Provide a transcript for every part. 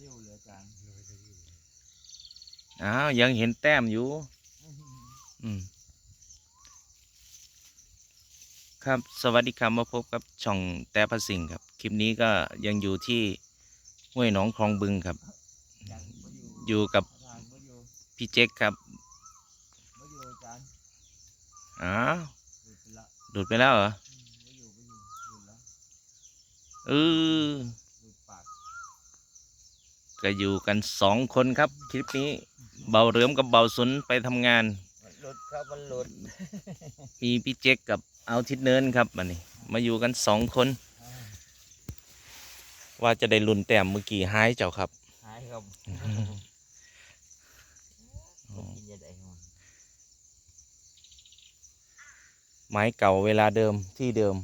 อยู่เลยอาจารย์อ้าวยังเห็นแต้มอยู่ อืมครับสวัสดีครับมาพบกับช่องแต่พระสิงครับ คลิปนี้ก็ยังอยู่ที่ห้วยหนองคลองบึงครับ อยู่กับพี่เจ๊กครับอ้าวหลุดไปละหลุดไปแล้วเหรอเออ ก็อยู่กันสองคนครับคลิปนี้เบาเหลือมกับเบาสุนไปทำงานมันหลุดครับมันหลุดมีพี่เจ๊กกับเอาทิศเนินครับมานี่มาอยู่กันสองคน ว่าจะได้ลุนแต้มเมื่อกี้หายเจ้าครับ หายครับกินยาใดของมันไม้เก่าเวลาเดิมที่เดิม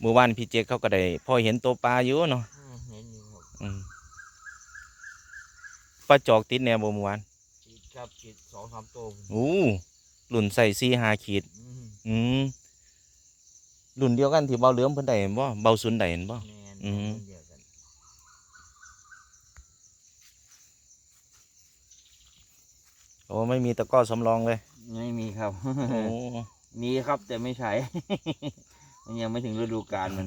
เมื่อวานพี่เจ๊กเขาก็ได้พอเห็นตัวปลาอยู่เนาะอืมเห็นอยู่ครับ อืม ปลาจอกติดแนวบ่เมื่อวานติดครับติดสองสามตัวอู้หลุ่นใส่ซีหาขีด อืมอืมหลุ่นเดียวกันที่เบาเหลือมเพิ่นได้เห็นบ่เบาสุนได้เห็นบ่ แมนอืม เดียวกันโอ้ไม่มีตะกร้อสำรองเลยไม่มีครับ โอ้มีครับแต่ไม่ใช้ มันยังไม่ถึงฤดูกาลมัน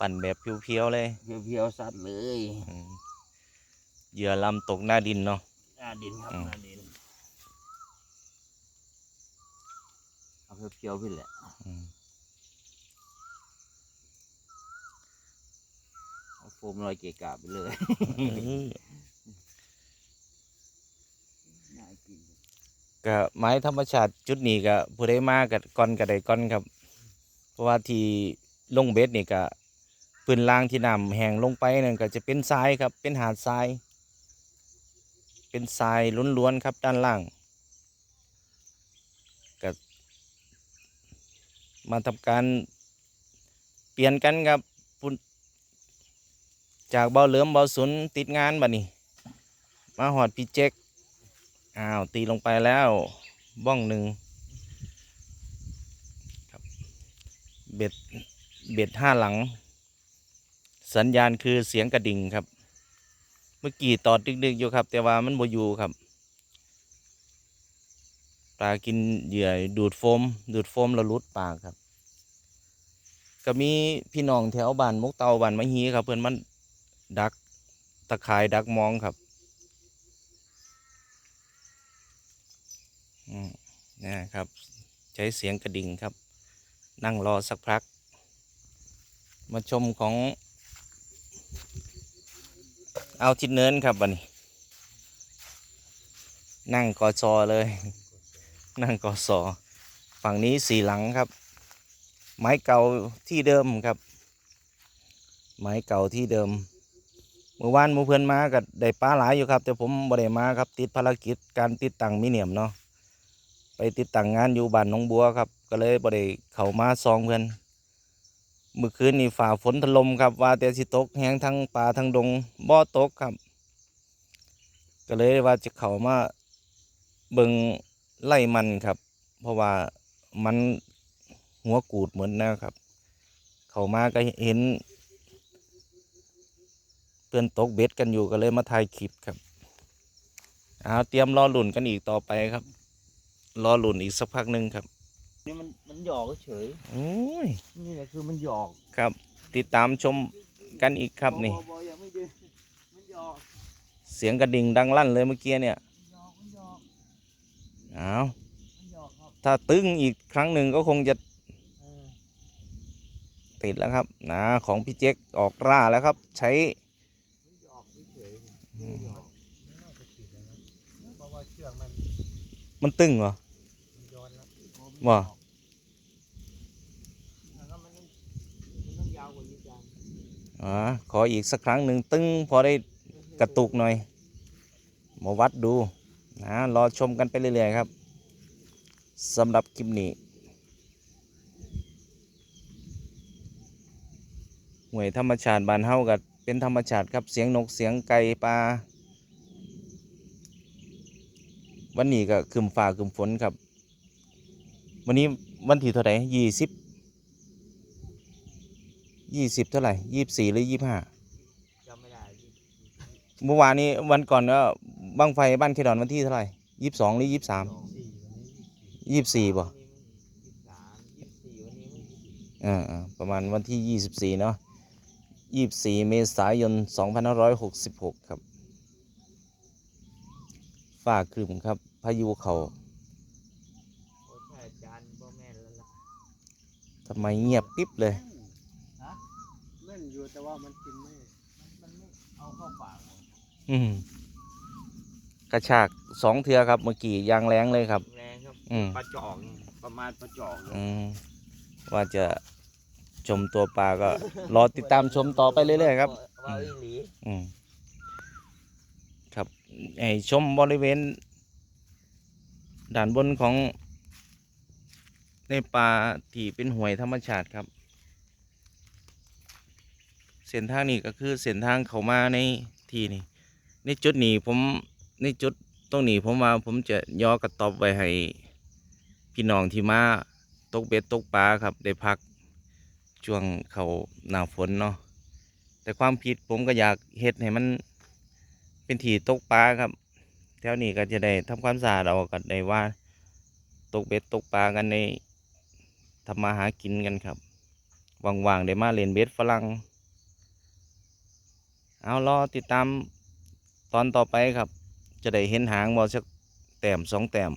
ปั่นแบบเพียวๆเลย เพียวๆสัตว์เลย อืม เหยื่อลำตกหน้าดินเนาะ หน้าดินครับอืม หน้าดินเอาเพียวๆพี่แหละอืมเอาโฟมลอยเกะกะไปเลยน่ากินก็ไม้ธรรมชาติจุดนี้ก็ผู้ใดมากับก้อนก็ได้ก้อนครับ เพราะว่าที่ลงเบ็ดนี่ก็ปืนล่างที่น้ำแห้งลงไปนั่นก็จะเป็นทรายครับ เป็นหาดทราย เป็นทรายล้วนๆครับด้านล่างก็มาทำการเปลี่ยนกันครับจากเบาเหลือมเบาสุนติดงานบัดนี้ มาหอดพี่เจ๊กอ้าวตีลงไปแล้วบ้องหนึ่งครับเบ็ดเบ็ดห้าหลัง สัญญาณคือเสียงกระดิ่งครับ เมื่อกี้ตอดดึกๆอยู่ครับ แต่ว่ามันบ่อยู่ครับ ปลากินเหยื่อดูดโฟม ดูดโฟมแล้วลุดปากครับ ก็มีพี่น้องแถวบ้านมกเตาบ้านมะฮีครับ เพื่อนมันดักตะขายดักมองครับอืมนะครับ ใช้เสียงกระดิ่งครับ นั่งรอสักพัก มาชมของ เอาทิศเนินครับบันนี้ นั่งกอซอเลย นั่งกอซอฝั่งนี้สีหลังครับ ไม้เก่าที่เดิมครับ ไม้เก่าที่เดิมเมื่อวานมูเพื่อนมากับได้ปลาหลายอยู่ครับ แต่ผมบ่ได้มาครับ ติดภารกิจการติดตั้งมิเนียมเนาะไปติดตั้งงานอยู่บ้านหนองบัวครับ ก็เลยบ่ได้เข้ามาซองเพื่อน มื่อคืนนี่ฝ่าฝนถล่มครับว่าแต่สิตกแห้งทั้งป่าทั้งดงบ่อตกครับ ก็เลยว่าจะเข้ามาเบิงไล่มันครับ เพราะว่ามันหัวกูดเหมือนนะครับ เข้ามาก็เห็น เพื่อนตกเบ็ดกันอยู่ก็เลยมาถ่ายคลิปครับเอาเตรียมรอหลุ่นกันอีกต่อไปครับ รอหลุ่นอีกสักพักหนึ่งครับ นี่มันมันหยอกเฉยโอ้ยนี่แหละคือมันหยอกครับ ติดตามชมกันอีกครับนี่ บอบอยังไม่ดื้อมันหยอกเสียงกระดิ่งดังลั่นเลยเมื่อกี้เนี่ยมันหยอกมันหยอกเอามันหยอกครับถ้าตึงอีกครั้งหนึ่งก็คงจะเออติดแล้วครับนะของพี่เจ๊กออกร่าแล้วครับ ใช้มันหยอกเฉยๆมันหยอกเพราะว่าเชือกมันมันตึงเหรอมันย้อนแล้ว ว่าแล้วก็มันต้องมันต้องยาวกว่านี้จังอ๋อขออีกสักครั้งหนึ่งตึงพอได้กระตุกหน่อยมาวัดดูนะรอชมกันไปเรื่อยๆครับสำหรับคลิปนี้หวยธรรมชาติบานเฮากับเป็นธรรมชาติครับเสียงนกเสียงไก่ปลาวันนี้ก็คืมฟ้าคืมฝนครับ วันนี้วันที่เท่าไหร่ยี่สิบยี่สิบเท่าไหร่ยี่สิบสี่หรือยี่ห้าจำไม่ได้พี่เมื่อวานนี้วันก่อนก็บังไฟบ้านเคดอนวันที่เท่าไหร่ยี่สิบสองหรือยี่สิบสามสี่วันนี้ยี่สิบสี่ยี่สิบสี่ป่ะวันนี้ยี่สิบสามยี่สิบสี่วันนี้ไม่ยี่สิบอ่าอ่าประมาณวันที่ยี่สิบสี่เนาะยี่สิบสี่เมษายนสองพันห้าร้อยหกสิบหกครับฝ้าครึมครับ พายุเขาโอ้ใช่อาจารย์พ่อแม่นแล้วล่ะ ทำไมเงียบปิ๊บเลยฮะแม่นอยู่แต่ว่ามันกินไม่ มันมันไม่เอาเข้าปากหมดอืมกระชากสองเทือครับเมื่อกี้ยางแรงเลยครับ แรงครับอืมปลาจอกนี่ประมาณปลาจอกเลยอืมว่าจะชมตัวปลาก็ รอติดตามชมต่อไปเรื่อยๆครับ ว่าอีหลีอืมครับไอชมบริเวณ ด่านบนของ ในป่าที่เป็นห้วยธรรมชาติครับ เส้นทางนี้ก็คือเส้นทางเขามาในที่นี่ในจุดนี้ผมในจุดตรงนี้ผมว่าผมจะย่อกระตอบไว้ให้พี่น้องที่มาตกเบ็ดตกปลาครับ ได้พักช่วงเขาหน้าฝนเนาะแต่ความผิดผมก็อยากเฮ็ดให้มันเป็นที่ตกปลาครับ แถวนี้ก็จะได้ทำความสะอาดเอากันได้ว่าตกเบ็ดตกปลากันใน ทำมาหากินกันครับว่างๆได้มาเล่นเบ็ดฝรั่งเอารอติดตามตอนต่อไปครับ จะได้เห็นหางบอสักแต้มสองแต้ม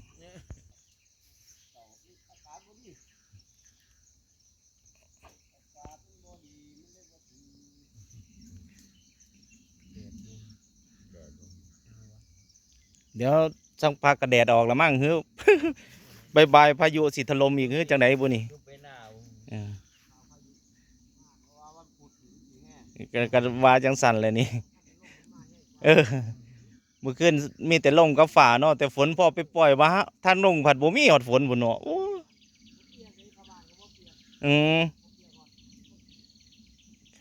เดี๋ยวสักพักกระแดดออกแล้วมั้งฮึ บายบายพายุสิถล่มอีกฮึจังไดบุนี่ยุบไปหน้าเออเพราะว่ามันพูดถึงสีแห้งก็ก็ว่าจังสันเลยนี่ เออเมื่อคืนมีแต่ลมกับฝ่าเนาะแต่ฝนพอไปปล่อยมาทางลงผัดบ่มีหอดฝนบุนเนาะโอ้อืม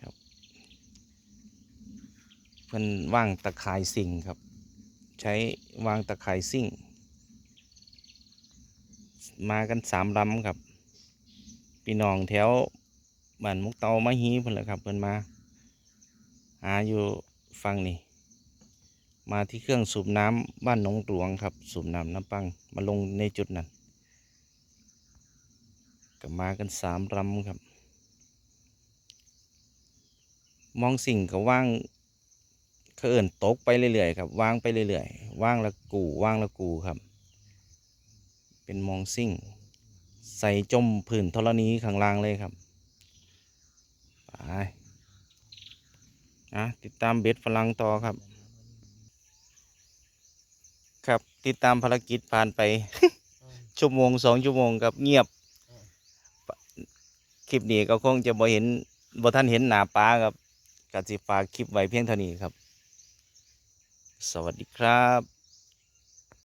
ครับเพิ่นว่างตะข่ายสิ่งครับ ใช้วางตะข่ายซิ่ง มากันสามลำครับพี่น้องแถวบ้านมุกเตามาฮีเพิ่นแหละครับเพิ่นมา หาอยู่ฟังนี่ มาที่เครื่องสูบน้ำบ้านหนองหลวงครับ สูบน้ำน้ำปังมาลงในจุดนั้นก็มากันสามลำครับ มองสิ่งก็ว่างเขาเอิ่นตกไปเรื่อยๆครับว่างไปเรื่อยๆว่างละกูว่างละกูครับ เป็นมองซิ่ง ใส่จมผื่นธรณีข้างล่างเลยครับ ไปนะติดตามเบ็ดฝรั่งต่อครับ ครับติดตามภารกิจผ่านไป ชั่วโมงสองชั่วโมงครับเงียบ คลิปนี้ก็คงจะบ่เห็นบ่ท่านเห็นหนาป้าครับก็สิฝากคลิปไว้เพียงเท่านี้ครับ สวัสดีครับ